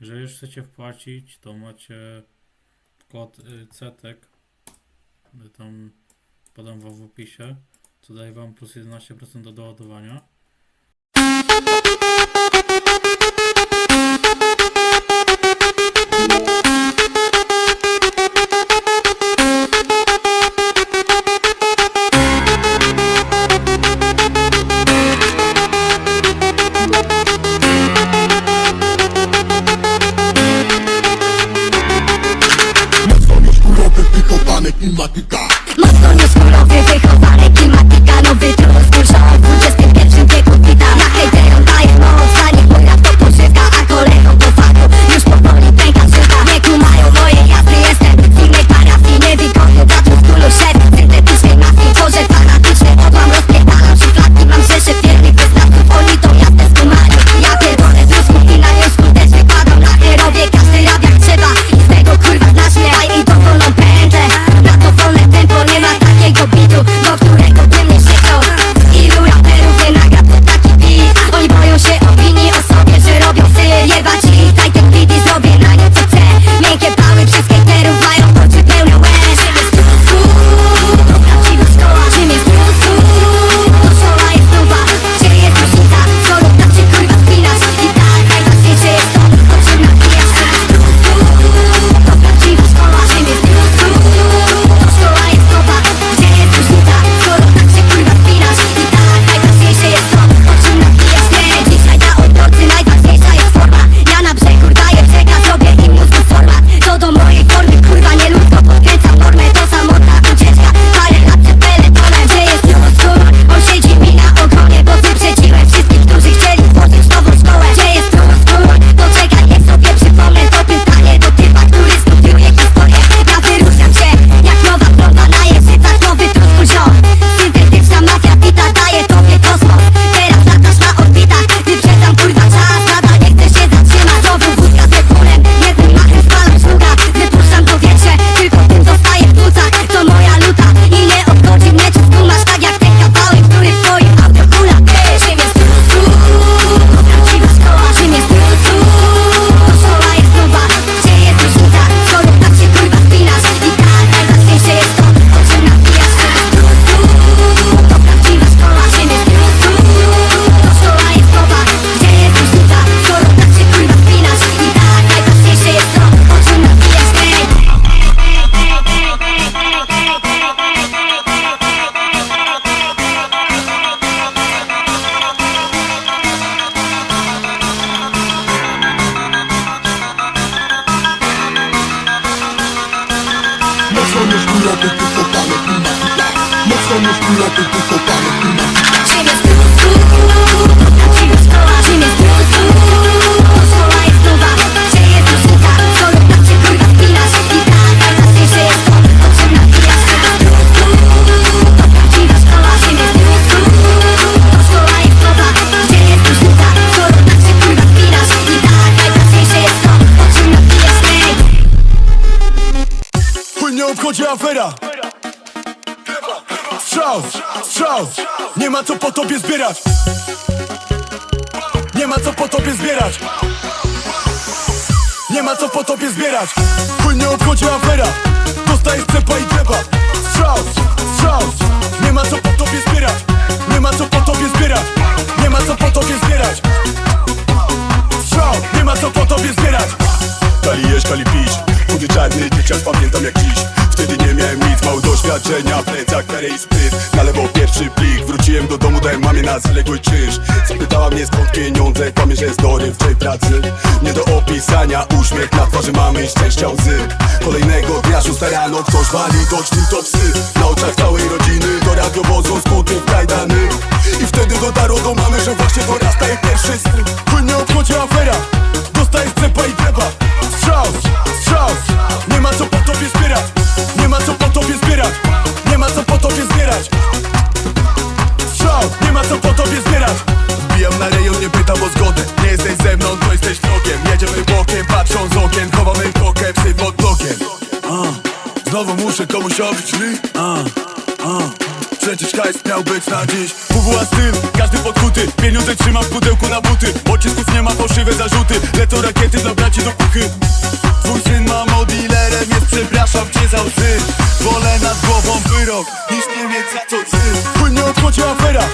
Jeżeli już chcecie wpłacić, to macie kod y, CETEK. Y, tam podam wam w opisie. Co daje wam plus 11% do doładowania. like. musculato, tu soltalo, tu Mocno musculato, tu soltalo, tu mnie obchodzi afera. Strzał, strzał. Nie ma co po tobie zbierać. Nie ma co po tobie zbierać. Nie ma co po tobie zbierać. Chuj mnie obchodzi afera. Dostajesz cepa i dreba Strzał, strzał. Nie ma co po tobie zbierać. Nie ma co po tobie zbierać. Nie ma co po tobie zbierać. Strzał, nie ma co po tobie zbierać. Kali jesz, kali pij wciąż pamiętam jak dziś Wtedy nie miałem nic, mało doświadczenia Plecak, karę i spryt, na lewo pierwszy plik Wróciłem do domu, dałem mamie na zaległy czynsz Spytała mnie skąd pieniądze, kłamie, że w tej pracy. Nie do opisania, uśmiech na twarzy mamy szczęścia łzy Kolejnego dnia, szósta rano, ktoś wali, docznym to psy. Na oczach całej rodziny, do radiowozu skuty w kajdany. I wtedy dotarło do mamy, że właśnie dorasta jej pierwszy syn muszę komuś obić a, a. Przecież hajs miał być na dziś. WWA styl, każdy podkuty. Pieniądze trzymam w pudełku na buty. Pocisków nie ma, fałszywe zarzuty. Lecą rakiety dla braci do kuchy Twój syn mamo dealerem jest Przepraszam cię za łzy. Wolę nad głową wyrok Niż nie mieć za co ty. Płynnie odchodzi afera.